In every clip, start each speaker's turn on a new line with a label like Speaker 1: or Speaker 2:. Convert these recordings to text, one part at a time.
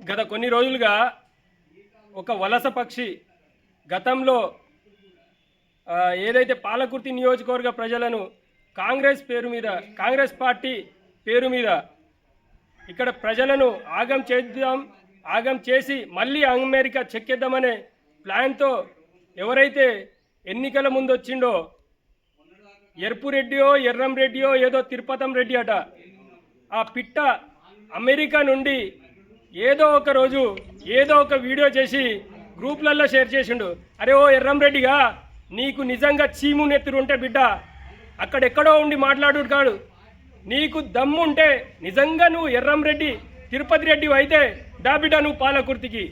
Speaker 1: గత కొన్ని రోజులుగా ఒక వలస పక్షి గతంలో ఏదైతే పాలకుర్తి నియోజకవర్గ ప్రజలను కాంగ్రెస్ పేరు మీద కాంగ్రెస్ పార్టీ పేరు మీద ఇక్కడ ప్రజలను ఆగం చేద్దాం ఆగం చేసి మళ్ళీ అమెరికా చెక్కేద్దామనే ప్లాన్తో ఎవరైతే ఎన్నికల ముందు వచ్చిండో ఎరుపు రెడ్డియో ఎర్రం రెడ్డియో ఏదో తిరుపతం రెడ్డి అట. ఆ పిట్ట అమెరికా నుండి ఏదో ఒక రోజు ఏదో ఒక వీడియో చేసి గ్రూప్లలో షేర్ చేసిండు. అరే ఓ ఎర్రం రెడ్డిగా నీకు నిజంగా చీము నెత్తురు ఉంటే బిడ్డ అక్కడెక్కడో ఉండి మాట్లాడు కాడు. నీకు దమ్ముంటే నిజంగా నువ్వు ఎర్రం రెడ్డి తిరుపతి రెడ్డి అయితే దా బిడ్డ నువ్వు పాలకుర్తికి.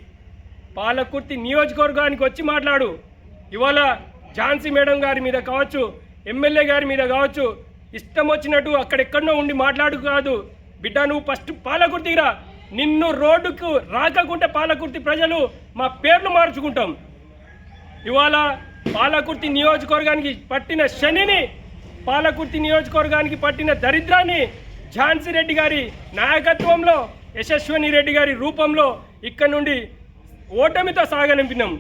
Speaker 1: పాలకుర్తి నియోజకవర్గానికి వచ్చి మాట్లాడు. ఇవాళ ఝాన్సీ మేడం గారి మీద కావచ్చు ఎమ్మెల్యే గారి మీద కావచ్చు. ఇష్టం వచ్చినట్టు అక్కడెక్కడో ఉండి మాట్లాడు కాదు. బిడ్డ నువ్వు ఫస్ట్ పాలకుర్తికి రా. నిన్ను రోడ్డుకు రాకకుంటే పాలకుర్తి ప్రజలు మా పేర్లు మార్చుకుంటాం. ఇవాళ పాలకుర్తి నియోజకవర్గానికి పట్టిన శనిని పాలకుర్తి నియోజకవర్గానికి పట్టిన దరిద్రాన్ని ఝాన్సీ రెడ్డి గారి నాయకత్వంలో యశస్విని రెడ్డి గారి రూపంలో ఇక్కడ నుండి ఓటమితో సాగనింపినాం.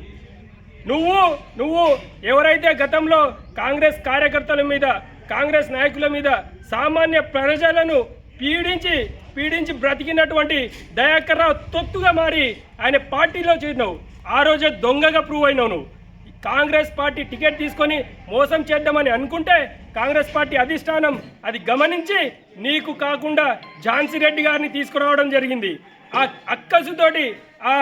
Speaker 1: నువ్వు నువ్వు ఎవరైతే గతంలో కాంగ్రెస్ కార్యకర్తల మీద కాంగ్రెస్ నాయకుల మీద సామాన్య ప్రజలను పీడించి పీడించి బ్రతికినటువంటి దయాకర్ రావు తొత్తుగా మారి ఆయన పార్టీలో చేరినావు. ఆ రోజే దొంగగా ప్రూవ్ అయినావు నువ్వు. కాంగ్రెస్ పార్టీ టికెట్ తీసుకొని మోసం చేద్దామని అనుకుంటే కాంగ్రెస్ పార్టీ అధిష్టానం అది గమనించి నీకు కాకుండా ఝాన్సీ రెడ్డి గారిని తీసుకురావడం జరిగింది. ఆ అక్కసుతోటి ఆ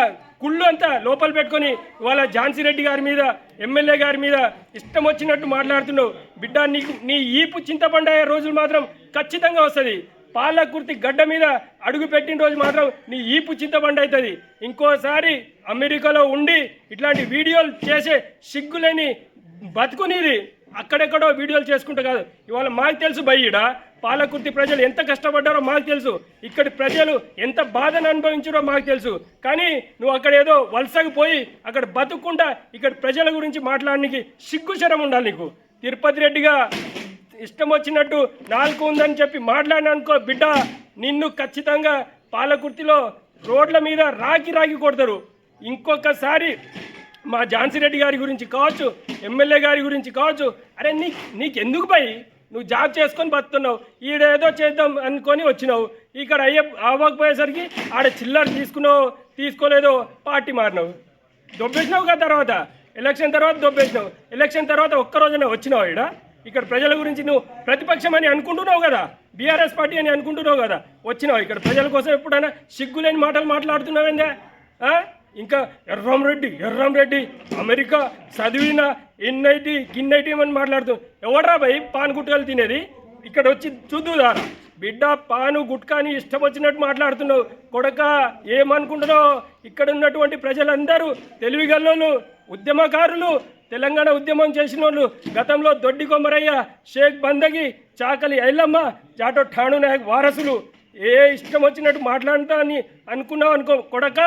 Speaker 1: కుళ్ళు అంతా లోపల పెట్టుకొని ఇవాళ ఝాన్సీ రెడ్డి గారి మీద ఎమ్మెల్యే గారి మీద ఇష్టం వచ్చినట్టు మాట్లాడుతున్నావు. బిడ్డ నీకు నీ ఈపు చింతపండయ్యే రోజులు మాత్రం ఖచ్చితంగా వస్తుంది. పాలకుర్తి గడ్డ మీద అడుగు పెట్టిన రోజు మాత్రం నీ ఈపు చింతపండు అవుతుంది. ఇంకోసారి అమెరికాలో ఉండి ఇట్లాంటి వీడియోలు చేసే సిగ్గులేని బతుకునేది అక్కడెక్కడో వీడియోలు చేసుకుంటా కాదు. ఇవాళ మాకు తెలుసు బయ్యడా పాలకుర్తి ప్రజలు ఎంత కష్టపడ్డారో మాకు తెలుసు. ఇక్కడి ప్రజలు ఎంత బాధను అనుభవించారో మాకు తెలుసు. కానీ నువ్వు అక్కడ ఏదో వలసకు పోయి అక్కడ బతుక్కుండా ఇక్కడ ప్రజల గురించి మాట్లాడడానికి సిగ్గుశరం ఉండాలి నీకు. తిరుపతి రెడ్డిగా ఇష్టం వచ్చినట్టు నాలుగు ఉందని చెప్పి మాట్లాడిననుకో బిడ్డ నిన్ను ఖచ్చితంగా పాలకుర్తిలో రోడ్ల మీద రాకి రాకి కొడతారు. ఇంకొకసారి మా ఝాన్సీ రెడ్డి గారి గురించి కావచ్చు ఎమ్మెల్యే గారి గురించి కావచ్చు అరే నీ నీకెందుకు పై పోయి నువ్వు జాబ్ చేసుకొని బతున్నావు ఈడేదో చేద్దాం అనుకొని వచ్చినావు. ఇక్కడ అయ్యే అవ్వకపోయేసరికి ఆడ చిల్లర తీసుకున్నావు తీసుకోలేదో పార్టీ మారినావు. దొబ్బేసినావు కదా తర్వాత. ఎలక్షన్ తర్వాత దొబ్బేసినావు. ఎలక్షన్ తర్వాత ఒక్క రోజున వచ్చినావు ఇక్కడ ఇక్కడ ప్రజల గురించి నువ్వు ప్రతిపక్షం అని అనుకుంటున్నావు కదా. బీఆర్ఎస్ పార్టీ అని అనుకుంటున్నావు కదా. వచ్చినావు ఇక్కడ ప్రజల కోసం ఎప్పుడైనా సిగ్గులేని మాటలు మాట్లాడుతున్నావేందా? ఆ? ఇంకా ఎర్రం రెడ్డి ఎర్రం రెడ్డి అమెరికా చదివిన ఎన్ఐటి గిన్నైటి అని మాట్లాడుతూ ఎవడ్రా భయ్ పాన్ గుట్కాలు తినేది? ఇక్కడ వచ్చి చూద్దుదారా బిడ్డ పాను గుట్కాని ఇష్టం వచ్చినట్టు మాట్లాడుతున్నావు. కొడక ఏమనుకుంటున్నావు? ఇక్కడ ఉన్నటువంటి ప్రజలందరూ తెలివిగల్లోళ్ళు ఉద్యమకారులు తెలంగాణ ఉద్యమం చేసిన వాళ్ళు గతంలో దొడ్డి కొమ్మరయ్య షేక్ బందగి చాకలి ఐలమ్మ జాటో ఠాణు నాయక్ వారసులు. ఏ ఇష్టం వచ్చినట్టు మాట్లాడుతా అని అనుకున్నావు అనుకో కొడక.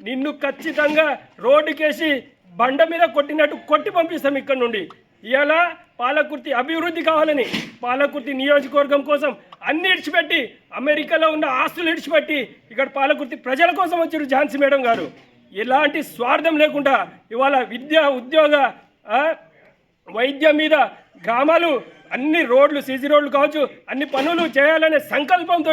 Speaker 1: నిన్ను ఖచ్చితంగా రోడ్డుకేసి బండ మీద కొట్టినట్టు కొట్టి పంపిస్తాం ఇక్కడ నుండి. ఇవాళ పాలకుర్తి అభివృద్ధి కావాలని పాలకుర్తి నియోజకవర్గం కోసం అన్ని ఇడిచిపెట్టి అమెరికాలో ఉన్న ఆస్తులు ఇడిచిపెట్టి ఇక్కడ పాలకుర్తి ప్రజల కోసం వచ్చారు ఝాన్సీ మేడం గారు. ఎలాంటి స్వార్థం లేకుండా ఇవాళ విద్య ఉద్యోగ వైద్యం మీద గ్రామాలు అన్ని రోడ్లు సీసీ రోడ్లు కావచ్చు అన్ని పనులు చేయాలనే సంకల్పంతో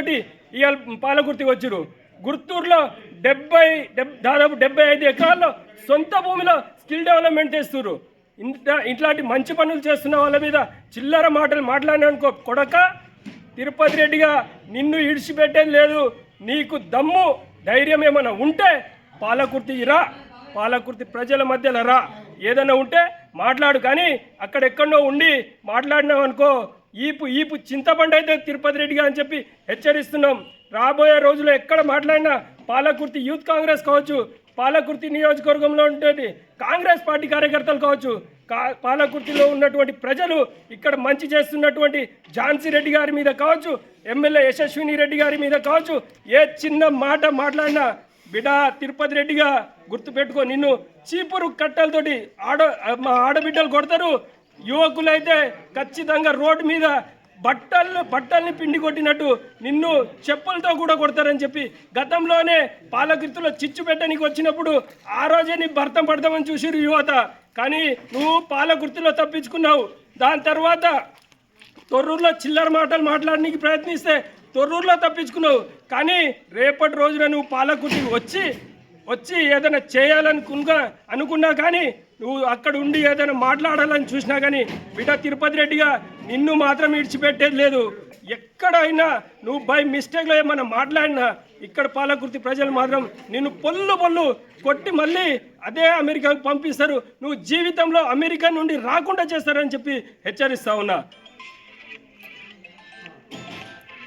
Speaker 1: ఇవాళ పాలకుర్తికి వచ్చారు గుర్తూరులో డెబ్బై డెబ్ దాదాపు డెబ్బై ఐదు ఎకరాల్లో సొంత భూమిలో స్కిల్ డెవలప్మెంట్ చేస్తున్నారు ఇంత ఇట్లాంటి మంచి పనులు చేస్తున్న వాళ్ళ మీద చిల్లర మాటలు మాట్లాడిననుకో కొడక తిరుపతి రెడ్డిగా నిన్ను ఇడిచిపెట్టేది లేదు నీకు దమ్ము ధైర్యం ఏమైనా ఉంటే పాలకుర్తి రా పాలకుర్తి ప్రజల మధ్యలో రా. ఏదైనా ఉంటే మాట్లాడు కానీ అక్కడెక్కడో ఉండి మాట్లాడినావు అనుకో ఈపు ఈపు చింతపండు అయితే తిరుపతి రెడ్డిగా అని చెప్పి హెచ్చరిస్తున్నాం. రాబోయే రోజుల్లో ఎక్కడ మాట్లాడినా పాలకుర్తి యూత్ కాంగ్రెస్ కావచ్చు పాలకుర్తి నియోజకవర్గంలో ఉండేది కాంగ్రెస్ పార్టీ కార్యకర్తలు కావచ్చు కా పాలకుర్తిలో ఉన్నటువంటి ప్రజలు ఇక్కడ మంచి చేస్తున్నటువంటి ఝాన్సీ రెడ్డి గారి మీద కావచ్చు ఎమ్మెల్యే యశస్విని రెడ్డి గారి మీద కావచ్చు ఏ చిన్న మాట మాట్లాడినా బిడా తిరుపతి రెడ్డిగా గుర్తుపెట్టుకో నిన్ను చీపురు కట్టెలతోటి ఆడ మా ఆడబిడ్డలు కొడతారు యువకులైతే ఖచ్చితంగా రోడ్డు మీద బట్టలు బట్టల్ని పిండి కొట్టినట్టు నిన్ను చెప్పులతో కూడా కొడతారని చెప్పి గతంలోనే పాలకృతిలో చిచ్చు పెట్టడానికి వచ్చినప్పుడు ఆ రోజే నీ భర్తం పడతామని చూసిరు యువత. కానీ నువ్వు పాలకృతిలో తప్పించుకున్నావు. దాని తర్వాత తొర్రూరులో చిల్లర మాటలు మాట్లాడడానికి ప్రయత్నిస్తే తొర్రూరులో తప్పించుకున్నావు. కానీ రేపటి రోజున నువ్వు పాలకుర్తికి వచ్చి వచ్చి ఏదైనా చేయాలనుకున్నా అనుకున్నా కానీ నువ్వు అక్కడ ఉండి ఏదైనా మాట్లాడాలని చూసినా కానీ బిడ్డ తిరుపతి రెడ్డిగా నిన్ను మాత్రం ఇడిచిపెట్టేది లేదు. ఎక్కడైనా నువ్వు బై మిస్టేక్లో ఏమైనా మాట్లాడినా ఇక్కడ పాలకుర్తి ప్రజలు మాత్రం నిన్ను పొల్లు పొల్లు కొట్టి మళ్ళీ అదే అమెరికాకు పంపిస్తారు. నువ్వు జీవితంలో అమెరికా నుండి రాకుండా చేస్తారని చెప్పి హెచ్చరిస్తా ఉన్నా.